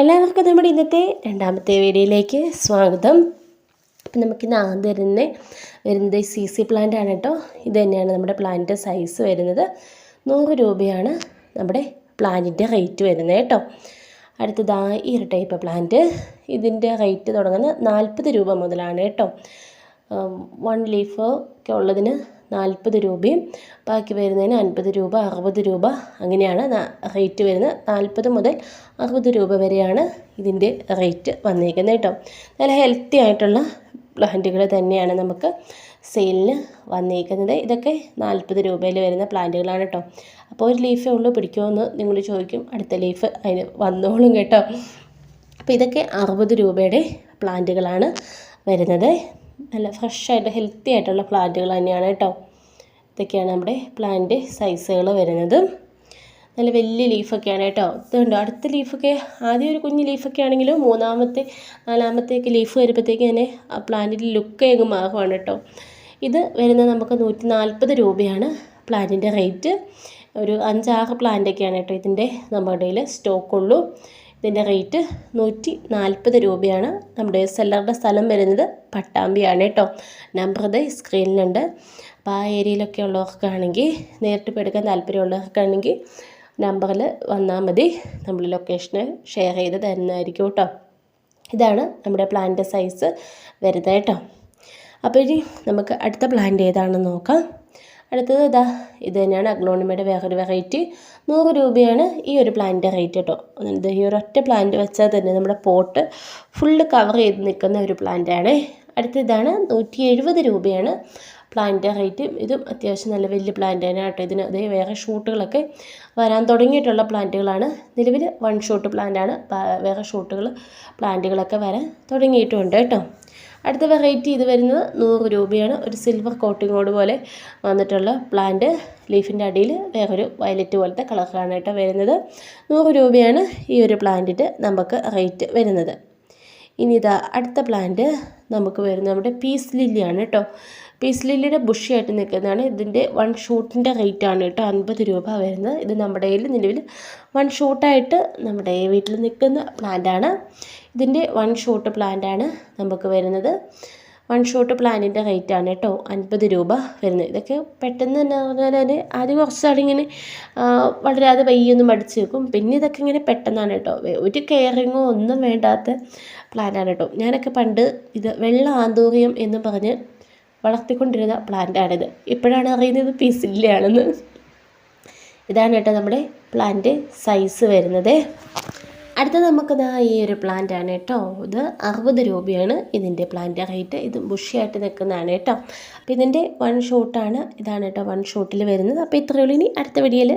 എല്ലാവർക്കും നമ്മുടെ ഇന്നത്തെ രണ്ടാമത്തെ വീഡിയോയിലേക്ക് സ്വാഗതം. അപ്പം നമുക്കിന്ന് ആദ്യം വരുന്ന വരുന്നത് സി സി പ്ലാന്റ് ആണ് കേട്ടോ. ഇത് തന്നെയാണ് നമ്മുടെ പ്ലാന്റിന്റെ സൈസ് വരുന്നത്. നൂറ് രൂപയാണ് നമ്മുടെ പ്ലാന്റിന്റെ റേറ്റ് വരുന്നത് കേട്ടോ. അടുത്തതാ ഈ ഒരു ടൈപ്പ് പ്ലാന്റ് ഇതിന്റെ റേറ്റ് തുടങ്ങുന്നത് നാൽപ്പത് രൂപ മുതലാണ് കേട്ടോ. വൺ ലീഫ് ഒക്കെ ഉള്ളതിന് നാൽപ്പത് രൂപയും ബാക്കി വരുന്നതിന് അൻപത് രൂപ അറുപത് രൂപ അങ്ങനെയാണ് റേറ്റ് വരുന്നത്. നാൽപ്പത് മുതൽ അറുപത് രൂപ വരെയാണ് ഇതിന്റെ റേറ്റ് വന്നിരിക്കുന്നത് കേട്ടോ. നല്ല ഹെൽത്തി ആയിട്ടുള്ള പ്ലാന്റുകൾ തന്നെയാണ് നമുക്ക് സെയിലിന് വന്നിരിക്കുന്നത് ഇതൊക്കെ നാൽപ്പത് രൂപയിൽ വരുന്ന പ്ലാന്റുകളാണ് കേട്ടോ. അപ്പോൾ ഒരു ലീഫേ ഉള്ളൂ പിടിക്കുമോ നിങ്ങൾ ചോദിക്കും. അടുത്ത ലീഫ് അതിന് വന്നോളും കേട്ടോ. അപ്പോൾ ഇതൊക്കെ അറുപത് രൂപയുടെ പ്ലാന്റുകളാണ് വരുന്നത്. നല്ല ഫ്രഷായിട്ട് ഹെൽത്തി ആയിട്ടുള്ള പ്ലാന്റുകൾ തന്നെയാണ് കേട്ടോ. ഇതൊക്കെയാണ് നമ്മുടെ പ്ലാന്റ് സൈസുകൾ വരുന്നത്. നല്ല വലിയ ലീഫൊക്കെയാണ് കേട്ടോ. ഇതുണ്ടോ? അടുത്ത ലീഫൊക്കെ ആദ്യം ഒരു കുഞ്ഞ് ലീഫൊക്കെ ആണെങ്കിലും മൂന്നാമത്തെ നാലാമത്തേക്ക് ലീഫ് വരുമ്പോഴത്തേക്ക് തന്നെ ആ പ്ലാന്റിന്റെ ലുക്ക് അങ്ങ് മാറുവാണ് കേട്ടോ. ഇത് വരുന്നത് നമുക്ക് നൂറ്റി നാൽപ്പത് രൂപയാണ് പ്ലാന്റിന്റെ റേറ്റ് ഒരു അഞ്ചാറ് പ്ലാന്റൊക്കെയാണ് കേട്ടോ ഇതിന്റെ നമ്മുടെ കയ്യിൽ സ്റ്റോക്കുള്ളൂ ഇതിന്റെ റേറ്റ് നൂറ്റി നാൽപ്പത് രൂപയാണ്. നമ്മുടെ സെല്ലറുടെ സ്ഥലം വരുന്നത് പട്ടാമ്പിയാണ് കേട്ടോ. നമ്പർ ഇത് സ്ക്രീനിലുണ്ട് അപ്പോൾ ആ ഏരിയയിലൊക്കെ ഉള്ളവർക്കാണെങ്കിൽ നേരിട്ട് എടുക്കാൻ താല്പര്യമുള്ളവർക്കാണെങ്കിൽ നമ്പറിൽ വന്നാൽ മതി. നമ്മൾ ലൊക്കേഷന് ഷെയർ ചെയ്ത് തരുന്നതായിരിക്കും കേട്ടോ. ഇതാണ് നമ്മുടെ പ്ലാന്റ് സൈസ് വരുന്നത് കേട്ടോ. അപ്പോൾ ഇനി നമുക്ക് അടുത്ത പ്ലാന്റ് ഏതാണെന്ന് നോക്കാം. അടുത്തത് ഇതാ ഇത് തന്നെയാണ് അഗ്ലോണിമയുടെ വേറൊരു വെറൈറ്റി നൂറ് രൂപയാണ് ഈ ഒരു പ്ലാന്റിന്റെ റേറ്റ് കേട്ടോ ഇത് ഈ ഒരു ഒറ്റ പ്ലാന്റ് വെച്ചാൽ തന്നെ നമ്മുടെ പോട്ട് ഫുള്ള് കവർ ചെയ്ത് നിൽക്കുന്ന ഒരു പ്ലാന്റാണ് അടുത്ത ഇതാണ് നൂറ്റി എഴുപത് രൂപയാണ് പ്ലാന്റിന്റെ റേറ്റ് ഇതും അത്യാവശ്യം നല്ല വലിയ പ്ലാന്റ് തന്നെ കേട്ടോ. ഇതിന് അതേ വേറെ ഷൂട്ടുകളൊക്കെ വരാൻ തുടങ്ങിയിട്ടുള്ള പ്ലാന്റുകളാണ് നിലവിൽ വൺ ഷൂട്ട് പ്ലാന്റാണ് വേറെ ഷൂട്ടുകൾ പ്ലാന്റുകളൊക്കെ വരാൻ തുടങ്ങിയിട്ടുണ്ട് കേട്ടോ. അടുത്ത വെറൈറ്റി ഇത് വരുന്നത് നൂറ് രൂപയാണ്. ഒരു സിൽവർ കോട്ടിങ്ങോട് പോലെ വന്നിട്ടുള്ള പ്ലാന്റ് ലീഫിന്റെ അടിയിൽ വേറൊരു വയലറ്റ് പോലത്തെ കളറാണ് കേട്ടോ വരുന്നത്. നൂറ് രൂപയാണ് ഈ ഒരു പ്ലാന്റിന്റെ നമുക്ക് റേറ്റ് വരുന്നത്. ഇനി ഇതാ അടുത്ത പ്ലാന്റ് നമുക്ക് വരുന്നത് നമ്മുടെ പീസ് ലില്ലിയാണ് കേട്ടോ. പീസ് ലില്ലിയുടെ ബുഷിയായിട്ട് നിൽക്കുന്നതാണ്. ഇതിന്റെ വൺ ഷൂട്ടിന്റെ റേറ്റ് ആണ് കേട്ടോ. അൻപത് രൂപ വരുന്നത്. ഇത് നമ്മുടെ കയ്യിൽ നിലവിൽ വൺ ഷൂട്ടായിട്ട് നമ്മുടെ വീട്ടിൽ നിൽക്കുന്ന പ്ലാന്റാണ് ഇതിന്റെ വൺ ഷൂട്ട് പ്ലാന്റാണ് നമുക്ക് വരുന്നത്. വൺ ഷോട്ട് പ്ലാനിന്റെ റേറ്റ് ആണ് കേട്ടോ. അൻപത് രൂപ വരുന്നത്. ഇതൊക്കെ പെട്ടെന്ന് തന്നെ പറഞ്ഞാൽ തന്നെ ആദ്യം കുറച്ചാളിങ്ങനെ വളരാതെ വയ്യൊന്നും മടിച്ച് വെക്കും പിന്നെ ഇതൊക്കെ ഇങ്ങനെ പെട്ടെന്നാണ് കേട്ടോ. ഒരു കെയറിങ്ങോ ഒന്നും വേണ്ടാത്ത പ്ലാന്റാണ് കേട്ടോ. ഞാനൊക്കെ പണ്ട് ഇത് വെള്ള ആന്തൂറിയം എന്ന് പറഞ്ഞ് വളർത്തിക്കൊണ്ടിരുന്ന പ്ലാന്റാണിത് ഇപ്പോഴാണ് അറിയുന്നത് പീസില്ലാണെന്ന് ഇതാണ് കേട്ടോ നമ്മുടെ പ്ലാന്റ് സൈസ് വരുന്നത്. അടുത്ത നമുക്കിതാ ഈ ഒരു പ്ലാന്റ് ആണ് കേട്ടോ. ഇത് അറുപത് രൂപയാണ് ഇതിന്റെ പ്ലാന്റ് റേറ്റ് ഇത് ബുഷിയായിട്ട് നിൽക്കുന്നതാണ് കേട്ടോ. അപ്പോൾ ഇതിന്റെ വൺ ഷോട്ടാണ് ഇതാണ് കേട്ടോ വൺ ഷോട്ടിൽ വരുന്നത്. അപ്പോൾ ഇത്രയുള്ളൂ ഇനി അടുത്ത വീഡിയോയിൽ